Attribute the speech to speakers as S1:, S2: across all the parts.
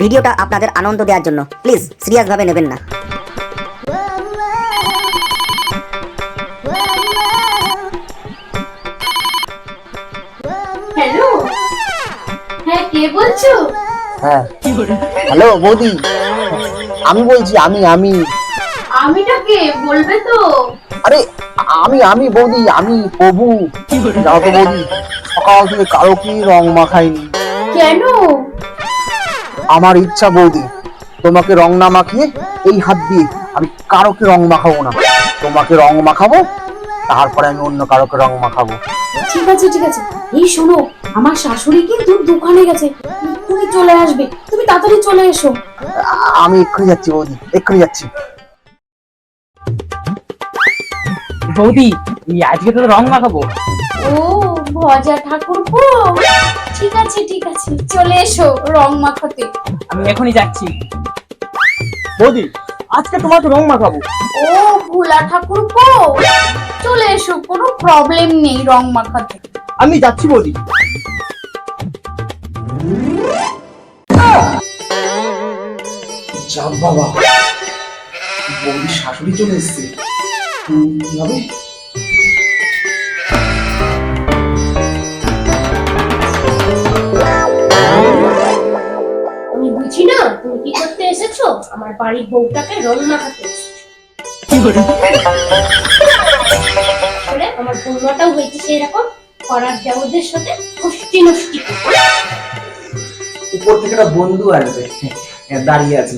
S1: ভিডিওটা আপনাদের আনন্দ দেওয়ার জন্য। প্লিজ সিরিয়াস ভাবে নেবেন না।
S2: কে বলছো
S3: হ্যাঁ। হ্যালো বৌদি। আমি বলছি আমি আমি।
S2: আমিটা কে? বলবে তো।
S3: আরে আমি আমি বৌদি আমি প্রভু। যাও তো বৌদি। সকাল থেকে কারও কি রং মাখাইনি।
S2: কেন?
S3: আমার ইচ্ছা বৌদি তোমাকে রং না মাখিয়ে এই হাত দিয়ে আমি কারোকে রং মাখাবো না। তোমাকে রং মাখাবো তারপরে আমি অন্য কারোকে রং মাখাবো।
S2: ঠিক আছে ঠিক আছে। এই শোনো আমার শাশুড়ি কিন্তু দোকানে গেছে। তুমি চলে আসবে তুমি তাড়াতাড়ি চলে এসো।
S3: আমি এক্ষুনি যাচ্ছি বৌদি এক্ষুনি যাচ্ছি।
S4: বৌদি এই আজকে তো রং মাখাবো?
S2: ও ভজা ঠাকুর ঠিক আছে ঠিক আছে চলে এসো রং মাখাতে।
S4: আমি এখনই যাচ্ছি। বৌদি আজকে তোমাকে রং মাখাবো।
S2: ও ভোলা ঠাকুর চলে এসো কোনো প্রবলেম নেই রং মাখাতে।
S4: আমি যাচ্ছি বলি।
S3: চাপ বাবা বৌদির শাশুড়ি চলে এসছে। কি হবে?
S2: আমি বুঝি না তুমি কি করতে এসেছ? আমার বাড়ির বউটাকে রং মাখাতে আমার বৌমাটাও হয়েছে সেই রকম করার দেবদের সাথে খুষ্টি নষ্টি।
S5: উপর থেকে একটা বন্ধু আসবে। দাঁড়িয়ে আছে।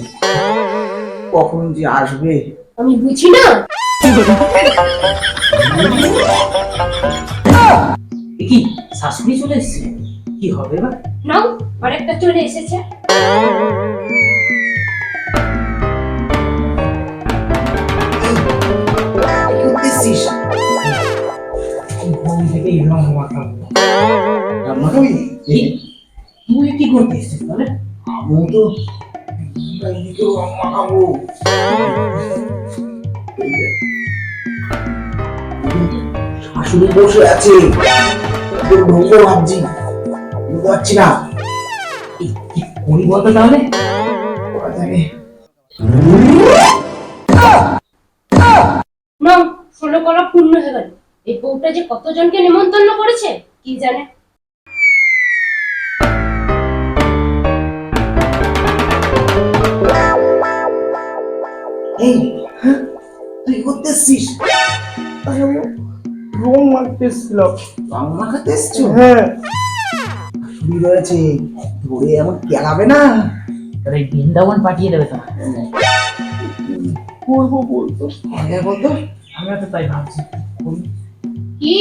S5: কখন যে আসবে?
S2: আমি বুঝি না।
S5: কি শাশুড়ি চলে এসছে? কি হবে এবার?
S2: নাও আরেকটা চলে এসেছে।
S5: ঘুম থেকে রং তুই কি? করতে এসছিস তাহলে আমি তো মাখাবো। শাশুড়ি বসে আছে। ঢোকো ভাবছি বুঝতে পারছি না। করি বলতো তাহলে?
S2: ষোলো করা পূর্ণ হয়ে গেল। বউটা যে কতজনকে নিমন্ত্রণ করেছে কি জানে?
S5: এই হ্যাঁ, তুই করতে এসছিস?
S4: রং মাখতে
S5: রং মাখাতে এসছো?
S4: হ্যাঁ।
S5: শুরু রয়েছে ধরে এমন কেলাবে না?
S4: বৃন্দাবন পাঠিয়ে দেবে তোমার করব বলতো।
S5: হ্যাঁ বলতো।
S4: আমরা তো তাই ভাবছি।
S2: কি?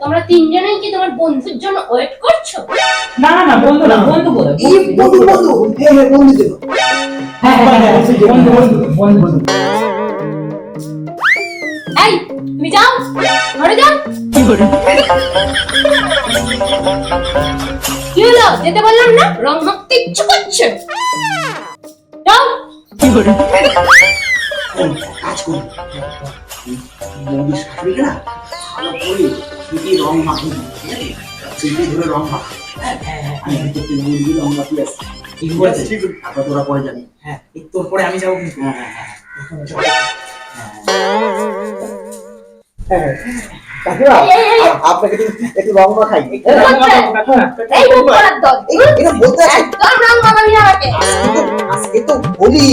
S2: তোমরা তিনজনেই কি তোমার বন্ধুর জন্য ওয়েট করছ?
S4: না না না বন্ধু না বন্ধু
S5: এই বন্ধু বন্ধু হ্যাঁ হ্যাঁ বন্ধু ছিল।
S4: হ্যাঁ হ্যাঁ হ্যাঁ, বন্ধু বন্ধু বন্ধু বন্ধু
S2: এই তুমি যাও ঘরে যাও। কি হলো? যেতে বললাম না? রং মাখতে ইচ্ছে করছে যাও।
S5: কাজ করি। বৌদির শাশুড়িকে না ভালো করে ছুটি রং মাখি ঠিক আছে ছুটি ধরে রং মাখ আমি রং মাখি আসছি ঠিক বলেছে ঠিক তারপর তোরা পরে যাবি হ্যাঁ একটু পরে আমি যাব কিন্তু হ্যাঁ হ্যাঁ হ্যাঁ কাকিমা। আপনাকে একটু রং মাখাই এটা বলতে তো হোলি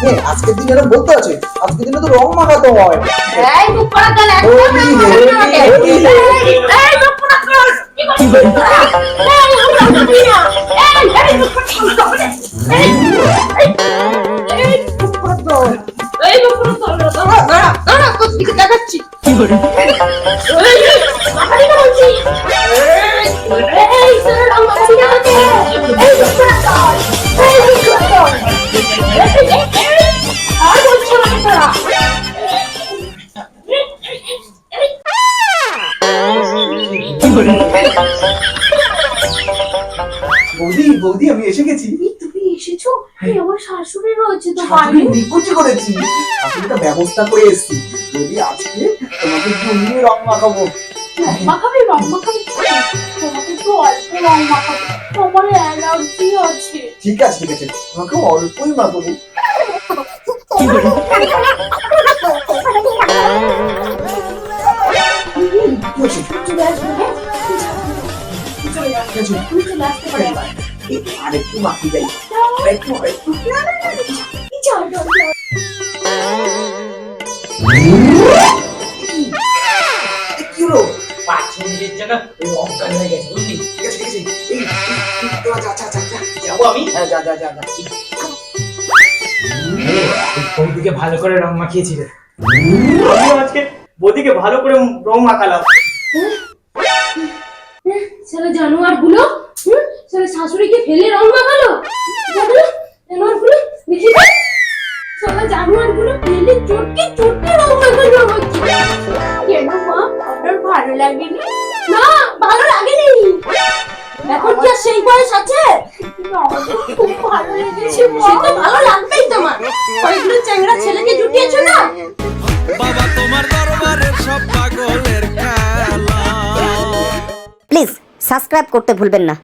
S5: হ্যাঁ আজকের দিনে এরকম বলতে আছে আজকের দিনে তো রং মাখাতে হয়
S2: এই মুখ এই, দল কি মুখ
S5: বৌদি আমি এসে গেছি।
S2: তুমি এসেছ? এই আমার শাশুড়ি রয়েছে তো বাইরে
S5: নিকুচি করেছি। শাশুড়িটা ব্যবস্থা করে এসেছি। বৌদি আজকে তোমাকে জমিয়ে রং মাখাবো।
S2: রং মাখাবে? রং মাখাবে? তোমাকে তো অল্প রং মাখাবে। তোমার অ্যালার্জি আছে।
S5: ঠিক আছে ঠিক আছে। তোমাকে অল্পই মাখাবো?
S2: চলে আসবে হ্যাঁ? চলে
S5: হয়েছে?
S2: তুমি চলে আসতে পারে
S5: আরেকটু মাখি যাই
S6: বৌদিকে ভালো করে রং মাখিয়েছিলে আজকে বৌদিকে ভালো করে রং মাখালাম।
S2: ছেলে জানোয়ারগুলো শাশুড়িকে ফেলে রং মাখালো? জানো দেখি তো ছেলে ফেলে চটকে চটকে রং মাখালো আমাকে কেন মা? আপনার ভালো লাগেনি? না ভালো লাগেনি? এখন কি আর সেই বয়স আছে? না, আমার তো খুব ভালো লেগেছে সে তো ভালো লাগবেই তোমার। কয়েকগুলো চ্যাংড়া ছেলেকে জুটিয়েছো না?
S7: বাবা তোমার দরবারের সব পাগলের খেলা।
S1: প্লিজ সাবস্ক্রাইব করতে ভুলবেন না।